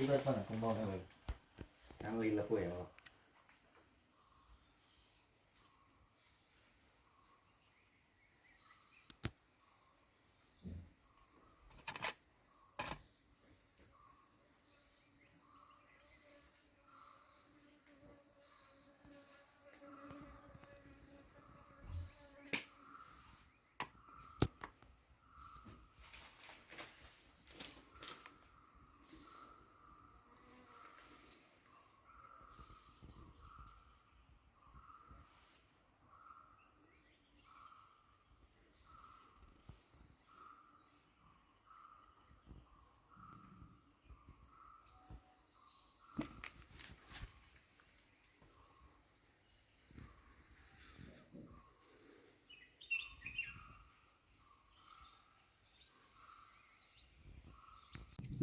随便发点红包没有单位应该会有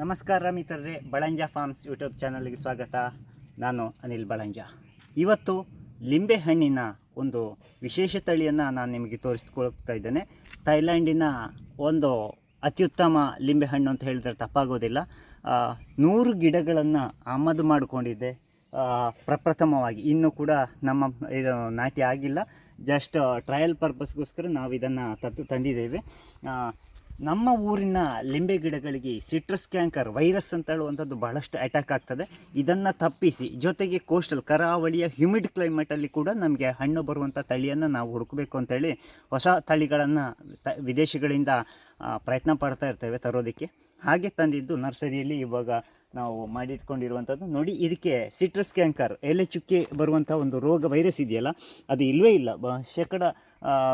ನಮಸ್ಕಾರ ಮಿತ್ರರೇ, Balanja forms YouTube ಚಾನಲ್ಗೆ ಸ್ವಾಗತ. ನಾನು ಅನಿಲ್ ಬಳಂಜ. ಇವತ್ತು ಲಿಂಬೆ ಹಣ್ಣಿನ ಒಂದು ವಿಶೇಷ ತಳಿಯನ್ನು ನಾನು ನಿಮಗೆ ತೋರಿಸ್ಕೊಳ್ತಾ ಇದ್ದೇನೆ. ಥೈಲ್ಯಾಂಡಿನ ಒಂದು ಅತ್ಯುತ್ತಮ ಲಿಂಬೆ ಹಣ್ಣು ಅಂತ ಹೇಳಿದ್ರೆ ತಪ್ಪಾಗೋದಿಲ್ಲ. ನೂರು ಗಿಡಗಳನ್ನು ಆಮದು ಮಾಡಿಕೊಂಡಿದ್ದೆ. ಪ್ರಪ್ರಥಮವಾಗಿ. ಇನ್ನೂ ಕೂಡ ನಮ್ಮ ಇದು ನಾಟಿ ಆಗಿಲ್ಲ. ಜಸ್ಟ್ ಟ್ರಯಲ್ ಪರ್ಪಸ್ಗೋಸ್ಕರ ನಾವು ಇದನ್ನು ತಂದಿದ್ದೇವೆ. ನಮ್ಮ ಊರಿನ ಲಿಂಬೆ ಗಿಡಗಳಿಗೆ ಸಿಟ್ರಸ್ ಕ್ಯಾಂಕರ್ ವೈರಸ್ ಅಂತ ಹೇಳುವಂಥದ್ದು ಬಹಳಷ್ಟು ಅಟ್ಯಾಕ್ ಆಗ್ತದೆ. ಇದನ್ನು ತಪ್ಪಿಸಿ, ಜೊತೆಗೆ ಕೋಸ್ಟಲ್ ಕರಾವಳಿಯ ಹ್ಯೂಮಿಡ್ ಕ್ಲೈಮೇಟಲ್ಲಿ ಕೂಡ ನಮಗೆ ಹಣ್ಣು ಬರುವಂಥ ತಳಿಯನ್ನು ನಾವು ಹುಡುಕಬೇಕು ಅಂತೇಳಿ ಹೊಸ ತಳಿಗಳನ್ನು ತ, ವಿದೇಶಗಳಿಂದ ಪ್ರಯತ್ನ ಪಡ್ತಾ ಇರ್ತೇವೆ ತರೋದಕ್ಕೆ. ಹಾಗೆ ತಂದಿದ್ದು ನರ್ಸರಿಯಲ್ಲಿ ಇವಾಗ ನಾವು ಮಾಡಿಟ್ಕೊಂಡಿರುವಂಥದ್ದು. ನೋಡಿ, ಇದಕ್ಕೆ ಸಿಟ್ರಸ್ ಕ್ಯಾಂಕರ್ ಎಲೆ ಚುಕ್ಕೆ ಬರುವಂಥ ಒಂದು ರೋಗ ವೈರಸ್ ಇದೆಯಲ್ಲ, ಅದು ಇಲ್ಲವೇ ಇಲ್ಲ. ಶೇಕಡ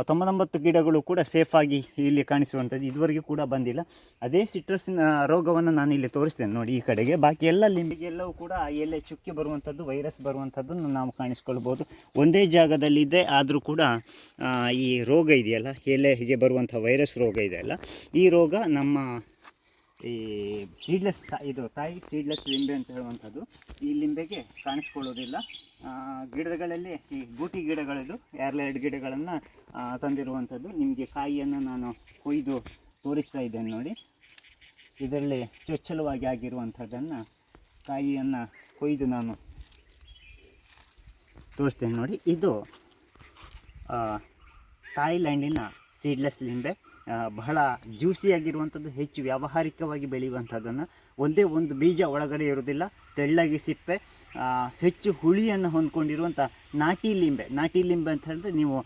ತೊಂಬತ್ತೊಂಬತ್ತು ಗಿಡಗಳು ಕೂಡ ಸೇಫಾಗಿ ಇಲ್ಲಿ ಕಾಣಿಸುವಂಥದ್ದು. ಇದುವರೆಗೂ ಕೂಡ ಬಂದಿಲ್ಲ. ಅದೇ ಸಿಟ್ರಸ್ಸಿನ ರೋಗವನ್ನು ನಾನು ಇಲ್ಲಿ ತೋರಿಸ್ತೇನೆ ನೋಡಿ ಈ ಕಡೆಗೆ. ಬಾಕಿ ಎಲ್ಲ ಲಿಂಬಿಗೆ ಎಲ್ಲವೂ ಕೂಡ ಆ ಎಲೆ ಚುಕ್ಕಿ ಬರುವಂಥದ್ದು ವೈರಸ್ ಬರುವಂಥದ್ದನ್ನು ನಾವು ಕಾಣಿಸ್ಕೊಳ್ಬೋದು. ಒಂದೇ ಜಾಗದಲ್ಲಿದೆ, ಆದರೂ ಕೂಡ ಈ ರೋಗ ಇದೆಯಲ್ಲ, ಎಲೆಗೆ ಬರುವಂಥ ವೈರಸ್ ರೋಗ ಇದೆಯಲ್ಲ, ಈ ರೋಗ ನಮ್ಮ ಈ ಸೀಡ್ಲೆಸ್ ಇದು ತಾಯಿ ಸೀಡ್ಲೆಸ್ ಲಿಂಬೆ ಅಂತ ಹೇಳುವಂಥದ್ದು. ಈ ಲಿಂಬೆಗೆ ಕಾಣಿಸ್ಕೊಳ್ಳೋದಿಲ್ಲ. ಗಿಡಗಳಲ್ಲಿ, ಈ ಗೂಟಿ ಗಿಡಗಳದ್ದು ಎರಡೆರಡು ಗಿಡಗಳನ್ನು ತಂದಿರುವಂಥದ್ದು. ನಿಮಗೆ ಕಾಯಿಯನ್ನು ನಾನು ಕೊಯ್ದು ತೋರಿಸ್ತಾ ಇದ್ದೇನೆ ನೋಡಿ. ಇದರಲ್ಲಿ ಚೊಚ್ಚಲವಾಗಿ ಆಗಿರುವಂಥದ್ದನ್ನು ಕಾಯಿಯನ್ನು ಕೊಯ್ದು ನಾನು ತೋರಿಸ್ತೇನೆ ನೋಡಿ. ಇದು ಥಾಯ್ಲ್ಯಾಂಡಿನ ಸೀಡ್ಲೆಸ್ ಲಿಂಬೆ ಬಹಳ ಜ್ಯೂಸಿಯಾಗಿರುವಂಥದ್ದು ಹೆಚ್ಚು ವ್ಯಾವಹಾರಿಕವಾಗಿ ಬೆಳೆಯುವಂಥದ್ದನ್ನು ಒಂದೇ ಒಂದು ಬೀಜ ಒಳಗಡೆ ಇರೋದಿಲ್ಲ ತೆಳ್ಳಗೆ ಸಿಪ್ಪೆ ಹೆಚ್ಚು ಹುಳಿಯನ್ನು ಹೊಂದ್ಕೊಂಡಿರುವಂಥ ನಾಟಿ ಲಿಂಬೆ. ನಾಟಿ ಲಿಂಬೆ ಅಂತ ಹೇಳಿದ್ರೆ ನೀವು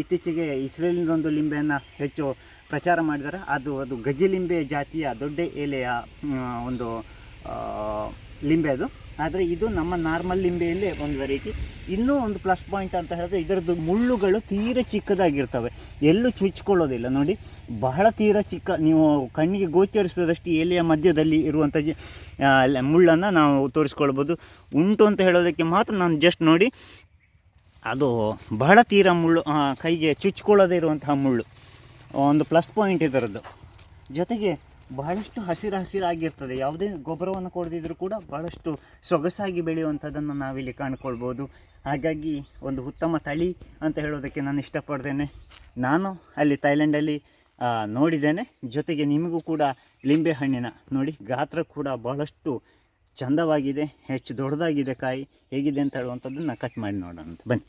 ಇತ್ತೀಚೆಗೆ ಇಸ್ರೇಲಿನ ಒಂದು ಲಿಂಬೆಯನ್ನು ಹೆಚ್ಚು ಪ್ರಚಾರ ಮಾಡಿದ್ದಾರೆ ಅದು ಅದು ಗಜಲಿಂಬೆ ಜಾತಿಯ ದೊಡ್ಡ ಎಲೆಯ ಒಂದು ಲಿಂಬೆ ಅದು. ಆದರೆ ಇದು ನಮ್ಮ ನಾರ್ಮಲ್ ಲಿಂಬೆಯಲ್ಲೇ ಒಂದು ವೆರೈಟಿ ಇನ್ನೂ ಒಂದು ಪ್ಲಸ್ ಪಾಯಿಂಟ್ ಅಂತ ಹೇಳಿದ್ರೆ ಇದರದ್ದು ಮುಳ್ಳುಗಳು ತೀರ ಚಿಕ್ಕದಾಗಿರ್ತವೆ. ಎಲ್ಲೂ ಚುಚ್ಕೊಳ್ಳೋದಿಲ್ಲ. ನೋಡಿ, ಬಹಳ ತೀರ ಚಿಕ್ಕ. ನೀವು ಕಣ್ಣಿಗೆ ಗೋಚರಿಸಿದಷ್ಟು ಎಲೆಯ ಮಧ್ಯದಲ್ಲಿ ಇರುವಂಥ ಮುಳ್ಳನ್ನು ನಾವು ತೋರಿಸ್ಕೊಳ್ಬೋದು. ಉಂಟು ಅಂತ ಹೇಳೋದಕ್ಕೆ ಮಾತ್ರ ನಾನು ಜಸ್ಟ್ ನೋಡಿ, ಅದು ಬಹಳ ತೀರ ಮುಳ್ಳು ಕೈಗೆ ಚುಚ್ಕೊಳ್ಳೋದೇ ಇರುವಂತಹ ಮುಳ್ಳು. ಒಂದು ಪ್ಲಸ್ ಪಾಯಿಂಟ್ ಇದರದ್ದು. ಜೊತೆಗೆ ಬಹಳಷ್ಟು ಹಸಿರು ಹಸಿರಾಗಿರ್ತದೆ. ಯಾವುದೇ ಗೊಬ್ಬರವನ್ನು ಕೊಡದಿದ್ರೂ ಕೂಡ ಬಹಳಷ್ಟು ಸೊಗಸಾಗಿ ಬೆಳೆಯುವಂಥದ್ದನ್ನು ನಾವಿಲ್ಲಿ ಕಾಣ್ಕೊಳ್ಬೋದು. ಹಾಗಾಗಿ ಒಂದು ಉತ್ತಮ ತಳಿ ಅಂತ ಹೇಳೋದಕ್ಕೆ ನಾನು ಇಷ್ಟಪಡ್ತೇನೆ. ನಾನು ಅಲ್ಲಿ ಥೈಲ್ಯಾಂಡಲ್ಲಿ ನೋಡಿದ್ದೇನೆ. ಜೊತೆಗೆ ನಿಮಗೂ ಕೂಡ ಲಿಂಬೆ ಹಣ್ಣಿನ ನೋಡಿ, ಗಾತ್ರ ಕೂಡ ಬಹಳಷ್ಟು ಚಂದವಾಗಿದೆ. ಹೆಚ್ಚು ದೊಡ್ಡದಾಗಿದೆ ಕಾಯಿ. ಹೇಗಿದೆ ಅಂತ ಹೇಳುವಂಥದ್ದನ್ನು ಕಟ್ ಮಾಡಿ ನೋಡೋಣ ಬನ್ನಿ.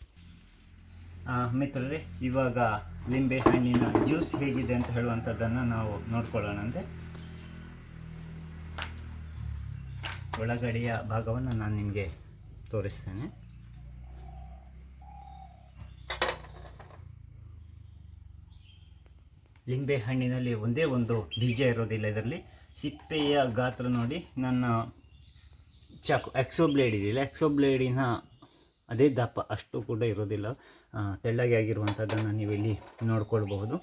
ಮಿತ್ರರೇ, ಇವಾಗ ಲಿಂಬೆ ಹಣ್ಣಿನ ಜ್ಯೂಸ್ ಹೇಗಿದೆ ಅಂತ ಹೇಳುವಂಥದ್ದನ್ನು ನಾವು ನೋಡ್ಕೊಳ್ಳೋಣಂತೆ ಒಳಗಡೆಯ ಭಾಗವನ್ನು ನಾನು ನಿಮಗೆ ತೋರಿಸ್ತೇನೆ. ಲಿಂಬೆ ಹಣ್ಣಿನಲ್ಲಿ ಒಂದೇ ಒಂದು ಬೀಜ ಇರೋದಿಲ್ಲ ಇದರಲ್ಲಿ. ಸಿಪ್ಪೆಯ ಗಾತ್ರ ನೋಡಿ, ನನ್ನ ಚಾಕು ಎಕ್ಸೋ ಬ್ಲೇಡ್ ಇದೆಯಲ್ಲ ಎಕ್ಸೋ ಬ್ಲೇಡಿನ ಅದೇ ದಪ್ಪ, ಅಷ್ಟು ಕೂಡ ಇರೋದಿಲ್ಲ. ತೆಳ್ಳಗೆ ಆಗಿರುವಂಥದ್ದನ್ನು ನೀವು ಇಲ್ಲಿ ನೋಡ್ಕೊಳ್ಬಹುದು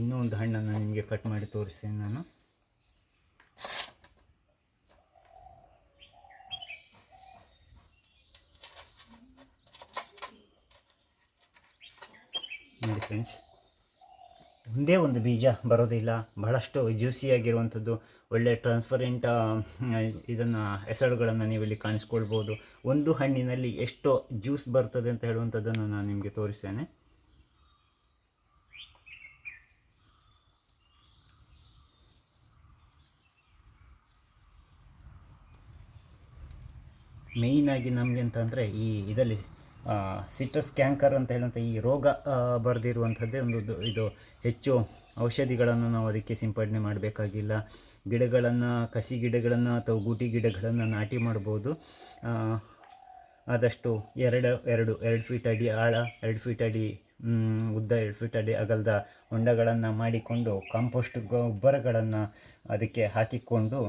ಇನ್ನೂ ಒಂದು ಹಣ್ಣನ್ನು ನಿಮಗೆ ಕಟ್ ಮಾಡಿ ತೋರಿಸ್ತೇನೆ ನಾನು. ನೋಡಿ ಫ್ರೆಂಡ್ಸ್ ಒಂದೇ ಒಂದು ಬೀಜ ಬರೋದಿಲ್ಲ. ಬಹಳಷ್ಟು ಜ್ಯೂಸಿಯಾಗಿರುವಂಥದ್ದು ಒಳ್ಳೆ ಟ್ರಾನ್ಸ್ಪರೆಂಟ್ ಇದನ್ನು, ಹೆಸರುಗಳನ್ನು ನೀವಿಲ್ಲಿ ಕಾಣಿಸ್ಕೊಳ್ಬೋದು. ಒಂದು ಹಣ್ಣಿನಲ್ಲಿ ಎಷ್ಟೋ ಜ್ಯೂಸ್ ಬರ್ತದೆ ಅಂತ ಹೇಳುವಂಥದ್ದನ್ನು ನಾನು ನಿಮಗೆ ತೋರಿಸ್ತೇನೆ. ಮೇಯ್ನಾಗಿ ನಮಗೆ ಅಂತಂದರೆ ಈ ಇದರಲ್ಲಿ ಸಿಟ್ರಸ್ ಕ್ಯಾಂಕರ್ ಅಂತ ಹೇಳುವಂಥ ಈ ರೋಗ ಬರೆದಿರುವಂಥದ್ದೇ ಒಂದು ಇದು- ಹೆಚ್ಚು ಔಷಧಿಗಳನ್ನು ನಾವು ಅದಕ್ಕೆ ಸಿಂಪಡಣೆ ಮಾಡಬೇಕಾಗಿಲ್ಲ. ಗಿಡಗಳನ್ನು, ಕಸಿ ಗಿಡಗಳನ್ನು ಅಥವಾ ಗೂಟಿ ಗಿಡಗಳನ್ನು ನಾಟಿ ಮಾಡ್ಬೋದು. ಆದಷ್ಟು ಎರಡು ಎರಡು ಎರಡು ಫೀಟ್ ಅಡಿ ಆಳ, ಎರಡು ಫೀಟ್ ಅಡಿ ಉದ್ದ, ಎರಡು ಫೀಟ್ ಅಡಿ ಅಗಲದ ಹೊಂಡಗಳನ್ನು ಮಾಡಿಕೊಂಡು ಕಾಂಪೋಸ್ಟ್ ಗೊಬ್ಬರಗಳನ್ನು ಅದಕ್ಕೆ ಹಾಕಿಕೊಂಡು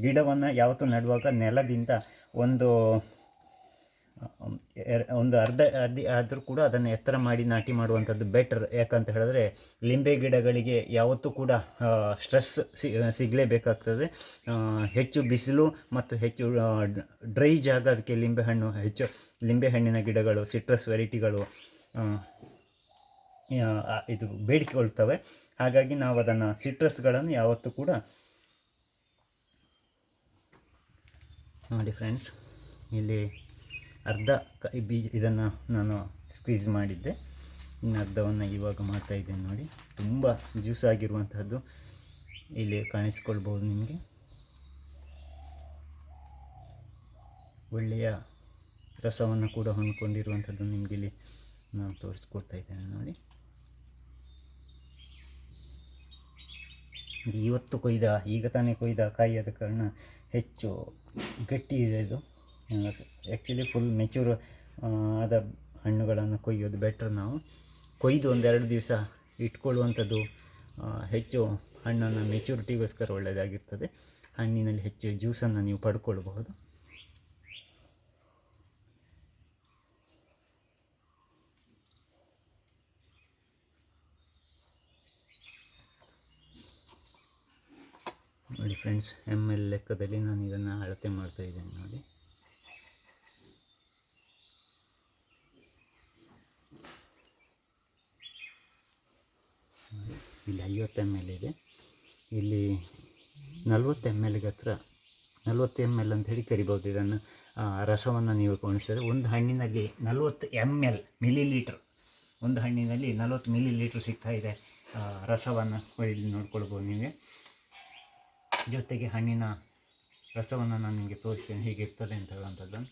ಗಿಡವನ್ನು ಯಾವತ್ತೂ ನೆಡುವಾಗ ನೆಲದಿಂದ ಒಂದು ಒಂದು ಅರ್ಧ ಅರ್ಧ ಆದರೂ ಕೂಡ ಅದನ್ನು ಎತ್ತರ ಮಾಡಿ ನಾಟಿ ಮಾಡುವಂಥದ್ದು ಬೆಟರ್ ಯಾಕಂತ ಹೇಳಿದ್ರೆ ಲಿಂಬೆ ಗಿಡಗಳಿಗೆ ಯಾವತ್ತೂ ಕೂಡ ಸ್ಟ್ರೆಸ್ ಸಿಗಲೇಬೇಕಾಗ್ತದೆ. ಹೆಚ್ಚು ಬಿಸಿಲು ಮತ್ತು ಹೆಚ್ಚು ಡ್ರೈ ಜಾಗ ಅದಕ್ಕೆ ಲಿಂಬೆಹಣ್ಣು ಹೆಚ್ಚು ಲಿಂಬೆಹಣ್ಣಿನ ಗಿಡಗಳು ಸಿಟ್ರಸ್ ವೆರೈಟಿಗಳು ಇದು ಬೇಡಿಕೊಳ್ತವೆ. ಹಾಗಾಗಿ ನಾವು ಅದನ್ನು ಸಿಟ್ರಸ್ಗಳನ್ನು ಯಾವತ್ತೂ ಕೂಡ ನೋಡಿ ಫ್ರೆಂಡ್ಸ್ ಇಲ್ಲಿ ಅರ್ಧ ಕಾಯಿ ಬೀಜ ಇದನ್ನು ನಾನು ಸ್ಕ್ವೀಸ್ ಮಾಡಿದ್ದೆ. ಇನ್ನು ಅರ್ಧವನ್ನು ಇವಾಗ ಮಾಡ್ತಾ ಇದ್ದೇನೆ ನೋಡಿ. ತುಂಬ ಜ್ಯೂಸ್ ಆಗಿರುವಂತಹದ್ದು ಇಲ್ಲಿ ಕಾಣಿಸ್ಕೊಳ್ಬೋದು ನಿಮಗೆ. ಒಳ್ಳೆಯ ರಸವನ್ನು ಕೂಡ ಹೊಂದ್ಕೊಂಡಿರುವಂಥದ್ದು ನಿಮಗೆ ಇಲ್ಲಿ ನಾನು ತೋರಿಸ್ಕೊಡ್ತಾ ಇದ್ದೇನೆ ನೋಡಿ. ಇವತ್ತು ಕೊಯ್ದ, ಈಗ ತಾನೇ ಕೊಯ್ದ ಕಾಯಿ ಆದ ಕಾರಣ ಹೆಚ್ಚು ಗಟ್ಟಿ ಇದೆ ಇದು. ಆ್ಯಕ್ಚುಲಿ ಫುಲ್ ಮೆಚೂರ್ ಆದ ಹಣ್ಣುಗಳನ್ನು ಕೊಯ್ಯೋದು ಬೆಟ್ರ್ ನಾವು. ಕೊಯ್ದು ಒಂದೆರಡು ದಿವಸ ಇಟ್ಕೊಳ್ಳುವಂಥದ್ದು ಹೆಚ್ಚು ಹಣ್ಣನ್ನು ಮೆಚುರಿಟಿಗೋಸ್ಕರ ಒಳ್ಳೆಯದಾಗಿರ್ತದೆ ಹಣ್ಣಿನಲ್ಲಿ ಹೆಚ್ಚು ಜ್ಯೂಸನ್ನು ನೀವು ಪಡ್ಕೊಳ್ಬಹುದು. ನೋಡಿ ಫ್ರೆಂಡ್ಸ್ ಎಂ ಎಲ್ ಲೆಕ್ಕದಲ್ಲಿ ನಾನು ಇದನ್ನು ಅಳತೆ ಮಾಡ್ತಾ ಇದ್ದೇನೆ ನೋಡಿ ನೋಡಿ, ಇಲ್ಲಿ ಐವತ್ತು ಎಂ ಎಲ್ ಇದೆ. ಇಲ್ಲಿ ನಲ್ವತ್ತು ಎಂ ಎಲ್ಗೆ ಹತ್ರ, ನಲ್ವತ್ತು ಎಂ ಎಲ್ ಅಂತ ಹೇಳಿ ಕರಿಬೋದು. ಇದನ್ನು ರಸವನ್ನು ನೀವು ಗಮನಿಸಿದರೆ ಒಂದು ಹಣ್ಣಿನಲ್ಲಿ ನಲ್ವತ್ತು ಎಂ ಎಲ್ ಮಿಲಿ ಲೀಟ್ರ್ ಒಂದು ಹಣ್ಣಿನಲ್ಲಿ ನಲ್ವತ್ತು ಮಿಲಿ ಲೀಟ್ರ್ ಸಿಗ್ತಾ ಇದೆ ರಸವನ್ನು ಇಲ್ಲಿ ನೋಡ್ಕೊಳ್ಬೋದು ನಿಮಗೆ ಜೊತೆಗೆ ಹಣ್ಣಿನ ರಸವನ್ನು ನಾನು ನಿಮಗೆ ತೋರಿಸ್ತೇನೆ, ಹೇಗಿರ್ತದೆ ಅಂತ ಹೇಳುವಂಥದ್ದನ್ನು.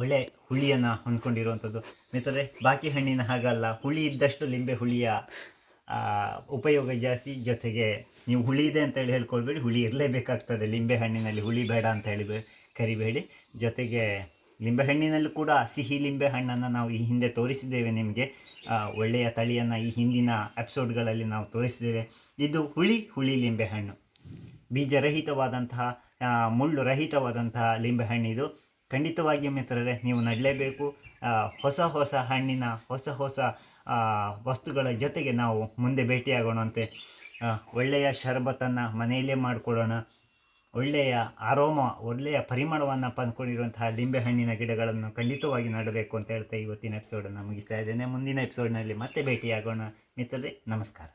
ಒಳ್ಳೆ ಹುಳಿಯನ್ನು ಹೊಂದ್ಕೊಂಡಿರುವಂಥದ್ದು. ಮಿತ್ರರೆ, ಬಾಕಿ ಹಣ್ಣಿನ ಹಾಗಲ್ಲ, ಹುಳಿ ಇದ್ದಷ್ಟು ಲಿಂಬೆ ಹುಳಿಯ ಉಪಯೋಗ ಜಾಸ್ತಿ. ಜೊತೆಗೆ ನೀವು ಹುಳಿ ಇದೆ ಅಂತೇಳಿ ಹೇಳ್ಕೊಳ್ಬೇಡಿ, ಹುಳಿ ಇರಲೇಬೇಕಾಗ್ತದೆ. ಲಿಂಬೆ ಹಣ್ಣಿನಲ್ಲಿ ಹುಳಿ ಬೇಡ ಅಂತ ಹೇಳಿ ಕರಿಬೇಡಿ. ಜೊತೆಗೆ ಲಿಂಬೆ ಹಣ್ಣಿನಲ್ಲೂ ಕೂಡ ಸಿಹಿ ಲಿಂಬೆ ಹಣ್ಣನ್ನು ನಾವು ಈ ಹಿಂದೆ ತೋರಿಸಿದ್ದೇವೆ ನಿಮಗೆ. ಒಳ್ಳೆಯ ತಳಿಯನ್ನು ಈ ಹಿಂದಿನ ಎಪಿಸೋಡ್ಗಳಲ್ಲಿ ನಾವು ತೋರಿಸಿದ್ದೇವೆ. ಇದು ಹುಳಿ ಹುಳಿ ಲಿಂಬೆ ಹಣ್ಣು. ಬೀಜರಹಿತವಾದಂತಹ ಮುಳ್ಳು ರಹಿತವಾದಂತಹ ಲಿಂಬೆಹಣ್ಣಿದು ಖಂಡಿತವಾಗಿಯೂ ಮಿತ್ರರೇ, ನೀವು ನಡಲೇಬೇಕು. ಹೊಸ ಹೊಸ ಹಣ್ಣಿನ, ಹೊಸ ಹೊಸ ವಸ್ತುಗಳ ಜೊತೆಗೆ ನಾವು ಮುಂದೆ ಭೇಟಿಯಾಗೋಣಂತೆ ಒಳ್ಳೆಯ ಶರಬತ್ತನ್ನು ಮನೆಯಲ್ಲೇ ಮಾಡಿಕೊಡೋಣ ಒಳ್ಳೆಯ ಆರೋಮ, ಒಳ್ಳೆಯ ಪರಿಮಳವನ್ನು ಪಂದ್ಕೊಂಡಿರುವಂತಹ ಲಿಂಬೆಹಣ್ಣಿನ ಗಿಡಗಳನ್ನು ಖಂಡಿತವಾಗಿ ನಡಬೇಕು ಅಂತ ಹೇಳ್ತಾ ಇವತ್ತಿನ ಎಪಿಸೋಡನ್ನು ಮುಗಿಸ್ತಾ ಇದ್ದೇನೆ. ಮುಂದಿನ ಎಪಿಸೋಡ್ನಲ್ಲಿ ಮತ್ತೆ ಭೇಟಿಯಾಗೋಣ. ಮಿತ್ರರೇ, ನಮಸ್ಕಾರ.